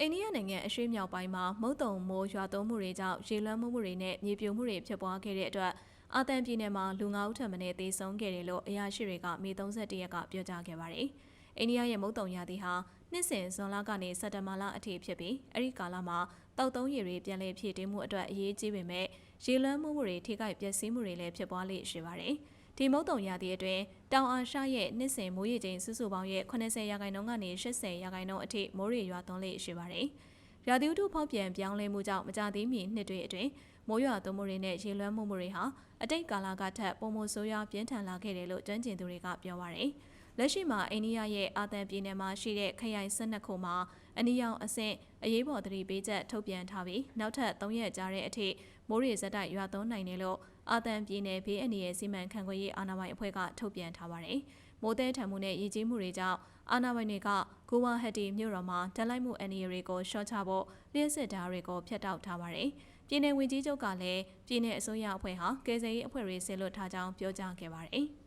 အိန္ဒိယနိုင်ငံအရှေ့မြောက်ပိုင်းမှာမုတ်တုံမိုးရွာသွန်းမှုတွေကြောင့်ရေလွှမ်းမှုမှုတွေနဲ့မြေပြိုမှုတွေဖြစ်ပွားခဲ့တဲ့အတွက်အာသံပြည်နယ်မှာလူ9ဦးထပ်မံသေဆုံးခဲ့တယ်လို့အရာရှိတွေကမေ31ရက်ကပြောကြားခဲ့ပါတယ်။အိန္ဒိယရဲ့မုတ်တုံရာသီဟာနှစ်စဉ်ဇွန်လကနေစက်တဘာလအထိဖြစ်ပြီးအဲ့ဒီကာလမှာတောက်သုံးရည်တွေပြန်လည်ဖြည့်တင်းမှုအတွက်အရေးကြီးပေမဲ့ရေလွှမ်းမှုမှုတွေထိခိုက်ပျက်စီးမှုတွေလည်းဖြစ်ပွားလေ့ရှိပါတယ်။ ဒီမုတ်တုံရာသီအတွင်းတောင်အာရှရဲ့နှစ်စဉ်မိုးရေချိန်စုစုပေါင်းရဲ့80ရာခိုင်နှုန်းကနေ80ရာခိုင်နှုန်းအထိမိုးရေရွာသွန်းလေ့ရှိပါတယ်။ရာသီဥတုဖောက်ပြန်ပြောင်းလဲမှုကြောင့်မကြသေးမီနှစ်တွေအတွင်းမိုးရွာသွန်းမှုတွေနဲ့ရေလွှမ်းမှုမှုတွေဟာအတိတ်ကာလကထက်ပုံမဆိုးရွားပြင်းထန်လာခဲ့တယ်လို့ကျွမ်းကျင်သူတွေကပြောပါရယ်။ လက်ရှိမှာအိန္ဒိယရဲ့အာသံပြည်နယ်မှာရှိတဲ့ခရိုင်12ခုမှာအနီရောင်အဆင့်အရေးပေါ်သတိပေးချက်ထုတ်ပြန်ထားပြီးနောက်ထပ်3ရက်ကြာတဲ့အထိမိုးရေစက်တိုက်ရွာသွန်းနိုင်တယ်လို့အာသံပြည်နယ်ဘေးအန္တရာယ်စီမံခန့်ခွဲရေးအာဏာပိုင်အဖွဲ့ကထုတ်ပြန်ထားပါတယ်။မိုးတဲထံမှုနဲ့ရည်ကြီးမှုတွေကြောင့်အာဏာပိုင်တွေကဂူဝါဟက်တီမြို့တော်မှာတက်လိုက်မှုအန္တရာယ်တွေကိုရှော့ချဖို့လျှက်စစ်ဓာတ်တွေကိုဖျက်တောက်ထားပါတယ်။ပြည်내ဝင်ကြီးချုပ်ကလည်းပြည်내အစိုးရအဖွဲ့ဟာကယ်ဆယ်ရေးအဖွဲ့တွေဆင်လွတ်ထားကြောင်းပြောကြားခဲ့ပါတယ်။